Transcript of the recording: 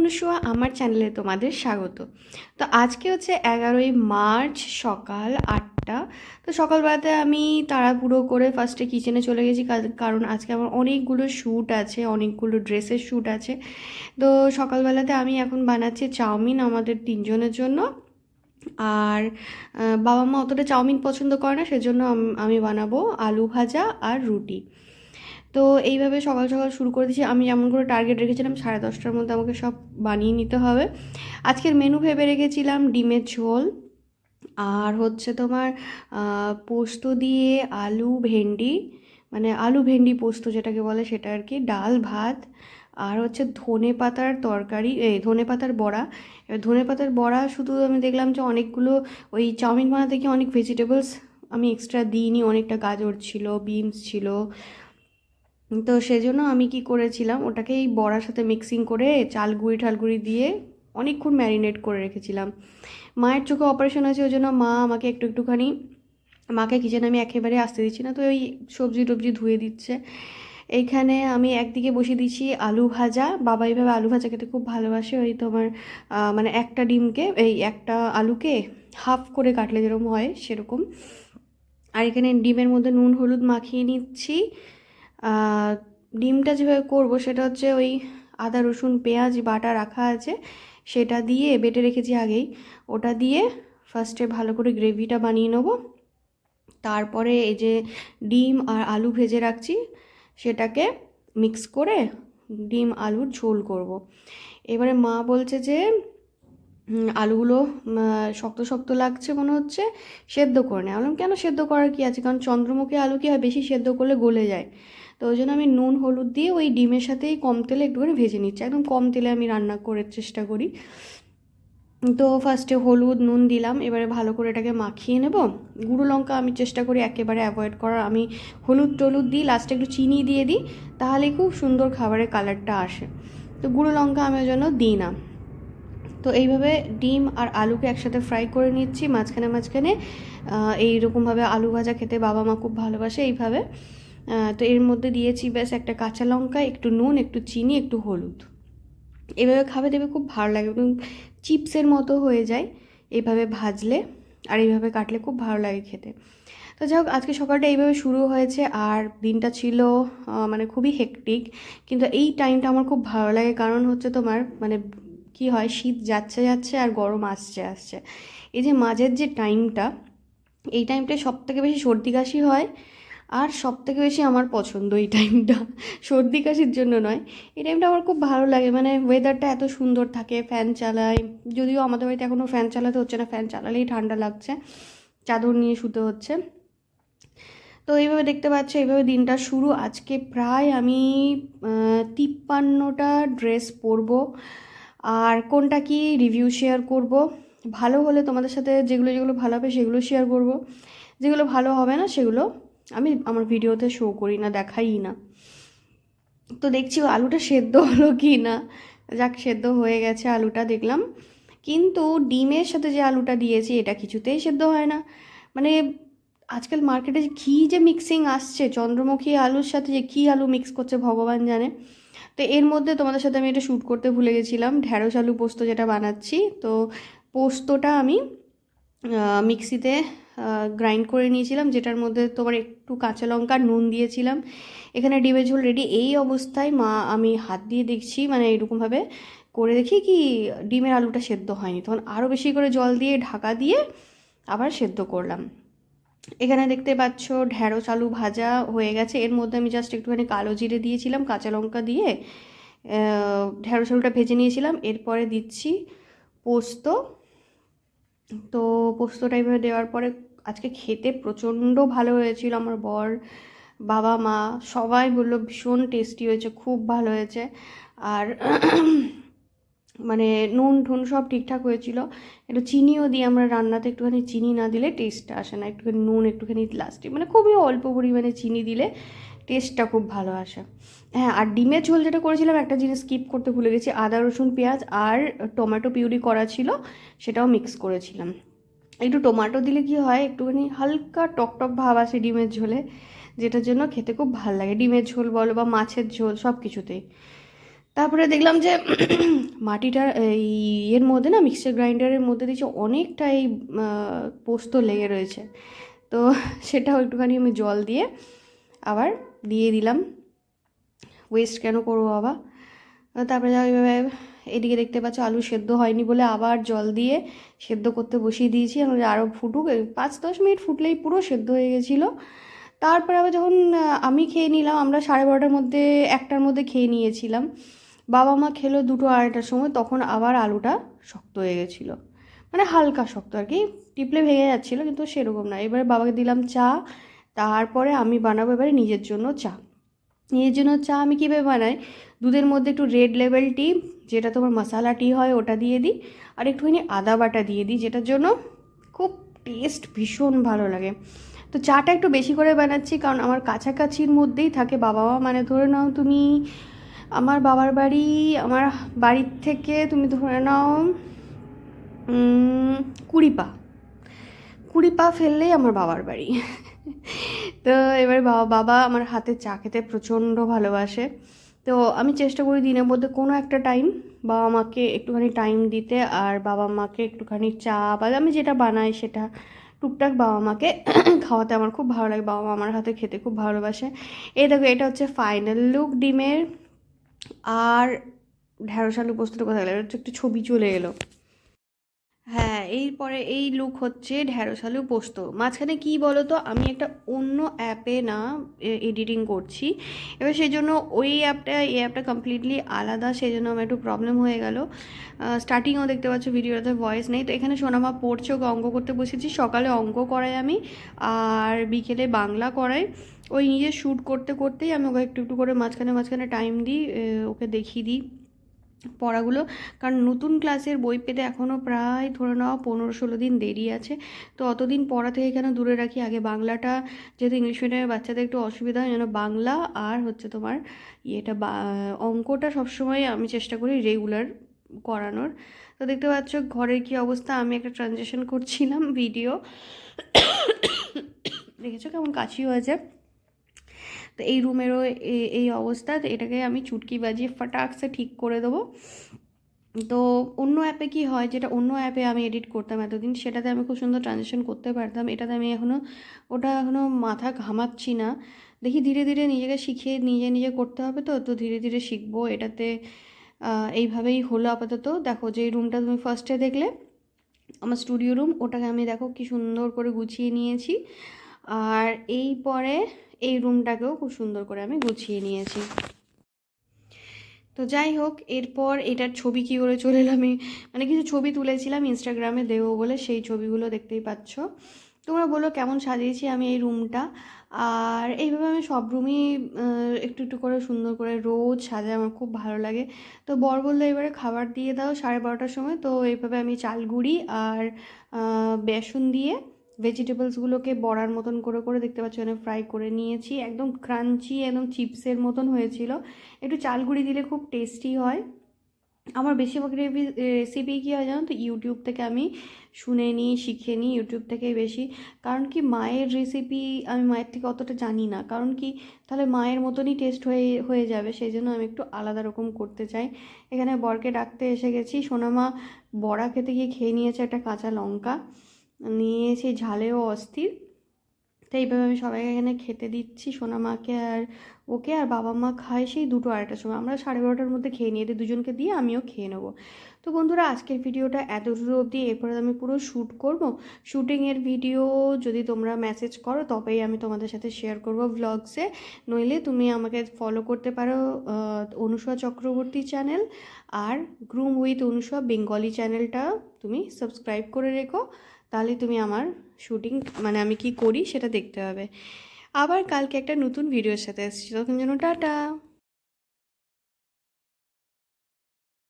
অনুসুয়া আমার চ্যানেলে তোমাদের স্বাগত। তো আজকে হচ্ছে এগারোই মার্চ সকাল আটটা। তো সকালবেলাতে আমি তাড়াহুড়ো করে ফার্স্টে কিচেনে চলে গেছি কারণ আজকে আমার অনেকগুলো শ্যুট আছে, অনেকগুলো ড্রেসের শ্যুট আছে। তো সকালবেলাতে আমি এখন বানাচ্ছি চাউমিন আমাদের তিনজনের জন্য। আর বাবা মা অতটা চাউমিন পছন্দ করে না, সেজন্য আমি বানাবো আলু ভাজা আর রুটি। তো এইভাবে সকাল সকাল শুরু করে দিয়েছি। আমি যেমন করে টার্গেট রেখেছিলাম, সাড়ে দশটার মধ্যে আমাকে সব বানিয়ে নিতে হবে। আজকের মেনু ভেবে রেখেছিলাম ডিমের ঝোল, আর হচ্ছে তোমার পোস্ত দিয়ে আলু ভেন্ডি মানে আলু ভেন্ডি পোস্ত যেটাকে বলে সেটা আর কি, ডাল, ভাত, আর হচ্ছে ধনে পাতার তরকারি এই ধনে পাতার বড়া। এবার ধনে পাতার বড়া শুধু আমি দেখলাম যে অনেকগুলো, ওই চাউমিন বানাতে গিয়ে অনেক ভেজিটেবলস আমি এক্সট্রা দিইনি। অনেকটা গাজর ছিল বিনস ছিল তো সেজন্য আমি কি করেছিলাম ওটাকে এই বড়ার সাথে মিক্সিং করে চাল গুঁড়ি ঠালগুড়ি দিয়ে অনেকক্ষণ ম্যারিনেট করে রেখেছিলাম। মায়ের চোখে অপারেশন আছে ওই জন্য মা আমাকে একটু একটুখানি, মাকে কিচেনে আমি একেবারে আসতে দিচ্ছি না, তো ওই সবজি টবজি ধুয়ে দিচ্ছে। এইখানে আমি একদিকে বসিয়ে দিচ্ছি আলু ভাজা, বাবা এইভাবে আলু ভাজা খেতে খুব ভালোবাসে, ওই তোমার মানে একটা ডিমকে, এই একটা আলুকে হাফ করে কাটলে যেরকম হয় সেরকম। আর এখানে ডিমের মধ্যে নুন, হলুদ মাখিয়ে নিচ্ছি ডিমটা যেভাবে করব সেটা হচ্ছে ওই আদা রসুন পেঁয়াজ বাটা রাখা আছে। সেটা দিয়ে বেটে রেখেছি আগেই। ওটা দিয়ে ফার্স্টে ভালো করে গ্রেভিটা বানিয়ে নেব। তারপরে এই যে ডিম আর আলু ভেজে রাখছি সেটাকে মিক্স করে ডিম আলুর ঝোল করব। এবারে মা বলছে যে আলুগুলো শক্ত শক্ত লাগছে মনে হচ্ছে সেদ্ধ করে নেয় বললাম, কেন সেদ্ধ করার কি আছে? কারণ চন্দ্রমুখী আলু কি হয়? বেশি সেদ্ধ করলে গলে যায়। তো ওই জন্য আমি নুন, হলুদ দিয়ে ওই ডিমের সাথেই কম তেলে একটুখানি ভেজে নিচ্ছি। একদম কম তেলে আমি রান্না করার চেষ্টা করি। তো ফার্স্টে হলুদ, নুন দিলাম, এবারে ভালো করে এটাকে মাখিয়ে নেব। গুঁড়ো লঙ্কা আমি চেষ্টা করি একেবারে অ্যাভয়েড করার। আমি হলুদ, টলুদ দিই লাস্টে একটু চিনি দিয়ে দিই, তাহলেই খুব সুন্দর খাবারের কালারটা আসে। তো গুঁড়ো লঙ্কা আমি ওই জন্য দিই না। তো এইভাবে ডিম আর আলুকে একসাথে ফ্রাই করে নিচ্ছি। মাঝখানে মাঝখানে এইরকমভাবে আলু ভাজা খেতে বাবা মা খুব ভালোবাসে এইভাবে। তো এর মধ্যে দিয়েছি ব্যাস একটা কাঁচা লঙ্কা, একটু নুন, একটু চিনি, একটু হলুদ। এভাবে খাবে দেবে খুব ভালো লাগে এবং চিপসের মতো হয়ে যায় এইভাবে ভাজলে আর এইভাবে কাটলে খুব ভালো লাগে খেতে। তো যাই হোক, আজকে সকালটা এইভাবে শুরু হয়েছে আর দিনটা ছিল মানে খুবই হেকটিক কিন্তু এই টাইমটা আমার খুব ভালো লাগে কারণ হচ্ছে তোমার মানে কি হয়, শীত যাচ্ছে যাচ্ছে আর গরম আসছে আসছে। এই যে মাঝের যে টাইমটা এই টাইমটায় সব থেকে বেশি সর্দি কাশি হয় আর সব থেকে বেশি আমার পছন্দ এই টাইমটা সর্দি কাশির জন্য নয়। এই টাইমটা আমার খুব ভালো লাগে। মানে ওয়েদারটা এত সুন্দর থাকে ফ্যান চালাই যদিও আমাদের বাড়িতে এখনও ফ্যান চালাতে হচ্ছে না ফ্যান চালালেই ঠান্ডা লাগছে। চাদর নিয়ে শুতে হচ্ছে। তো এইভাবে দেখতে পাচ্ছ, এইভাবে দিনটা শুরু। আজকে প্রায় আমি তিপ্পান্নটা ড্রেস পরব। আর কোনটা কি রিভিউ শেয়ার করব। ভালো হলে তোমাদের সাথে যেগুলো যেগুলো ভালো হবে সেগুলো শেয়ার করব। যেগুলো ভালো হবে না সেগুলো আমি আমার ভিডিওতে শো করি না দেখাই না। তো দেখছি আলুটা সেদ্ধ হলো কি না। যাক, সেদ্ধ হয়ে গেছে আলুটা, দেখলাম। কিন্তু ডিমের সাথে যে আলুটা দিয়েছি, এটা কিছুতেই সেদ্ধ হয় না। মানে আজকাল মার্কেটে যে কী যে মিক্সিং আসছে, চন্দ্রমুখী আলুর সাথে যে কী আলু মিক্স করছে ভগবান জানে। তো এর মধ্যে তোমাদের সাথে আমি এটা শ্যুট করতে ভুলে গেছিলাম। ঢ্যাঁড়স আলু পোস্ত যেটা বানাচ্ছি, তো পোস্তটা আমি মিক্সিতে গ্রাইন্ড করে নিয়েছিলাম, যেটার মধ্যে তোমার একটু কাঁচা লঙ্কা, নুন দিয়েছিলাম। এখানে ডিমের ঝোল রেডি এই অবস্থায় মা, আমি হাত দিয়ে দেখছি মানে এরকমভাবে করে দেখি কি ডিমের আলুটা সেদ্ধ হয়নি। তখন আরও বেশি করে জল দিয়ে ঢাকা দিয়ে আবার সেদ্ধ করলাম। এখানে দেখতে পাচ্ছ ঢ্যাঁড়স আলু ভাজা হয়ে গেছে। এর মধ্যে আমি জাস্ট একটুখানি কালো জিরে দিয়েছিলাম, কাঁচা লঙ্কা দিয়ে ঢ্যাঁড়স আলুটা ভেজে নিয়েছিলাম। এরপরে দিচ্ছি পোস্ত। তো পোস্ত এইভাবে দেওয়ার পরে আজকে খেতে প্রচণ্ড ভালো হয়েছিল আমার বর, বাবা, মা, সবাই বলল ভীষণ টেস্টি হয়েছে, খুব ভালো হয়েছে। আর মানে নুন ঠুন সব ঠিকঠাক হয়েছিল। একটু চিনিও দিই আমরা রান্নাতে, একটুখানি চিনি না দিলে টেস্টটা আসে না। একটুখানি নুন, একটুখানি লাস্টে মানে খুবই অল্প পরিমাণে চিনি দিলে টেস্টটা খুব ভালো আসে। হ্যাঁ আর ডিমের ঝোল যেটা করেছিলাম একটা জিনিস স্কিপ করতে ভুলে গেছি। আদা রসুন পেঁয়াজ আর টমেটো পিউরি করা ছিল সেটাও মিক্স করেছিলাম। একটু টমেটো দিলে কি হয় একটুখানি হালকা টক টক ভাব আসে ডিমের ঝোলে যেটার জন্য খেতে খুব ভালো লাগে। ডিমের ঝোল বলো বা মাছের ঝোল সব কিছুতেই তারপরে দেখলাম যে মাটিটা এই ইয়ের মধ্যে না মিক্সচার গ্রাইন্ডারের মধ্যে দিয়েছে অনেকটাই আহ, পোস্ত লেগে রয়েছে। তো সেটাও একটুখানি আমি জল দিয়ে আবার দিয়ে দিলাম। ওয়েস্ট কেন করব বাবা? তারপরে যা এভাবে এদিকে দেখতে পাচ্ছ আলু সেদ্ধ হয়নি বলে আবার জল দিয়ে সেদ্ধ করতে বসিয়ে দিয়েছি। আমি আরও ফুটুক পাঁচ দশ মিনিট ফুটলেই পুরো সেদ্ধ হয়ে গেছিল। তারপরে আবার যখন আমি খেয়ে নিলাম, আমরা সাড়ে বারোটার মধ্যে, একটার মধ্যে খেয়ে নিয়েছিলাম। বাবা মা খেলো দুটো আড়াইটার সময়, তখন আবার আলুটা শক্ত হয়ে গেছিল। মানে হালকা শক্ত আর কি, টিপলে ভেঙে যাচ্ছিল, কিন্তু সেরকম না। এবারে বাবাকে দিলাম চা তারপরে আমি বানাবো এবারে নিজের জন্য চা। নিজের জন্য চা আমি কীভাবে বানাই? দুধের মধ্যে একটু রেড লেভেল টি যেটা তোমার মশালা টি হয়, ওটা দিয়ে দিই। আর একটুখানি আদা বাটা দিয়ে দিই, যেটার জন্য খুব টেস্ট ভীষণ ভালো লাগে। তো চাটা একটু বেশি করে বানাচ্ছি, কারণ আমার কাছাকাছির মধ্যেই থাকে। বাবা মা মানে ধরে নাও তুমি আমার বাবার বাড়ি, আমার বাড়ির থেকে তুমি ধরে নাও কুড়ি পা কুড়ি পা ফেললেই আমার বাবার বাড়ি। তো এবার বাবা বাবা আমার হাতে চা খেতে প্রচণ্ড ভালোবাসে। তো আমি চেষ্টা করি দিনের মধ্যে কোনো একটা টাইম বাবা মাকে একটুখানি টাইম দিতে আর বাবা মাকে একটুখানি চা বা, আমি যেটা বানাই সেটা টুকটাক বাবা মাকে খাওয়াতে আমার খুব ভালো লাগে। বাবা মা আমার হাতে খেতে খুব ভালোবাসে। এই দেখো, এটা হচ্ছে ফাইনাল লুক ডিমের। আর ঢ্যাঁড়স আলু পোস্তটা কোথায় হচ্ছে একটু ছবি চলে এলো। এরপরে এই লুক হচ্ছে ঢ্যাঁড়স আলু পোস্ত। মাঝখানে কি বলো তো আমি একটা অন্য অ্যাপে না এডিটিং করছি। এবার সেই জন্য ওই অ্যাপটা এই অ্যাপটা কমপ্লিটলি আলাদা সেই জন্য আমার একটু প্রবলেম হয়ে গেল। স্টার্টিংও দেখতে পাচ্ছ ভিডিওতে ভয়েস নেই। তো এখানে সোনামা পড়ছে ওকে অঙ্ক করতে বসেছি। সকালে অঙ্ক করাই আমি, আর বিকেলে বাংলা করাই। ওই নিজে শ্যুট করতে করতেই আমি ওকে একটু একটু করে মাঝখানে মাঝখানে টাইম দিই ওকে দেখিয়ে দিই। পড়াগুলো। কারণ নতুন ক্লাসের বই পেতে এখনও প্রায় ধরে নেওয়া পনেরো ষোলো দিন দেরি আছে। তো অতদিন পড়া থেকে কেন দূরে রাখি? আগে বাংলাটা, যেহেতু ইংলিশ মিডিয়ামের বাচ্চাদের একটু অসুবিধা হয়, যেন বাংলা আর হচ্ছে তোমার ইয়েটা অঙ্কটা সবসময় আমি চেষ্টা করি রেগুলার করানোর। তো দেখতে পাচ্ছ ঘরের কি অবস্থা? আমি একটা ট্রানজেকশন করছিলাম ভিডিও দেখেছ কেমন কাশি হয়েছে? তো এই রুমেরও এই অবস্থা তো এটাকে আমি চুটকি বাজিয়ে ফাটাকসে ঠিক করে দেবো। তো অন্য অ্যাপে কি হয়, যেটা অন্য অ্যাপে আমি এডিট করতাম এতদিন, সেটাতে আমি খুব সুন্দর ট্রানজেকশন করতে পারতাম। এটাতে আমি এখনও ওটা এখনও মাথা ঘামাচ্ছি না। দেখি ধীরে ধীরে নিজেকে শিখিয়ে নিজে নিজে করতে হবে তো তো ধীরে ধীরে শিখব। এটাতে এইভাবেই হলো আপাতত। দেখো যে রুমটা তুমি ফার্স্টে দেখলে, আমার স্টুডিও রুম ওটাকে আমি দেখো কি সুন্দর করে গুছিয়ে নিয়েছি। আর এই পরে এই রুমটাকেও খুব সুন্দর করে আমি গুছিয়ে নিয়েছি। তো যাই হোক, এরপর এটার ছবি কী করে চলে এলো আমি মানে কিছু ছবি তুলেছিলাম ইনস্টাগ্রামে দেবো বলে, সেই ছবিগুলো দেখতেই পাচ্ছ। তোমরা বলো কেমন সাজিয়েছি আমি এই রুমটা? আর এইভাবে আমি সব রুমই একটু একটু করে সুন্দর করে রোজ সাজাই, আমার খুব ভালো লাগে। তো বর বলল এবারে খাবার দিয়ে দাও সাড়ে বারোটার সময়, তো এইভাবে আমি চাল গুঁড়ি আর বেসন দিয়ে ভেজিটেবলসগুলোকে বড়ার মতন করে করে দেখতে পাচ্ছি অনেক ফ্রাই করে নিয়েছি। একদম ক্রাঞ্চি একদম চিপসের মতন হয়েছিল। একটু চাল গুঁড়ি দিলে খুব টেস্টি হয়। আমার বেশিরভাগ রেসিপি কী হয় জানো তো? ইউটিউব থেকে আমি শুনে নিই, শিখে নিই ইউটিউব থেকেই বেশি। কারণ কি, মায়ের রেসিপি আমি মায়ের থেকে অতটা জানি না। কারণ কি, তাহলে মায়ের মতনই টেস্ট হয়ে হয়ে যাবে। সেই জন্য আমি একটু আলাদা রকম করতে চাই। এখানে বরকে ডাকতে এসে গেছি। সোনামা বড়া খেতে গিয়ে খেয়ে নিয়েছে একটা কাঁচা লঙ্কা। নিয়েছি ঝালেও অস্থির। তো এইভাবে আমি সবাইকে এখানে খেতে দিচ্ছি সোনামাকে আর ওকে। আর বাবা মা খায় সেই দুটো আড়াইটার সময়। আমরা সাড়ে বারোটার মধ্যে খেয়ে নিই এদের দুজনকে দিয়ে আমিও খেয়ে নেব। তো বন্ধুরা, আজকের ভিডিওটা এতটুকু অবধি। এরপরে আমি পুরো শ্যুট করব। শ্যুটিংয়ের ভিডিও যদি তোমরা মেসেজ করো, তবেই আমি তোমাদের সাথে শেয়ার করব ভ্লগসে নইলে তুমি আমাকে ফলো করতে পারো অনুষা চক্রবর্তী চ্যানেল আর গ্রুম উইথ অনুষা বেঙ্গলি চ্যানেলটা তুমি সাবস্ক্রাইব করে রেখো। তাহলে তুমি আমার শ্যুটিং মানে আমি কি করি সেটা দেখতে হবে। আবার কালকে একটা নতুন ভিডিওর সাথে এসেছি তখন যেন টাটা!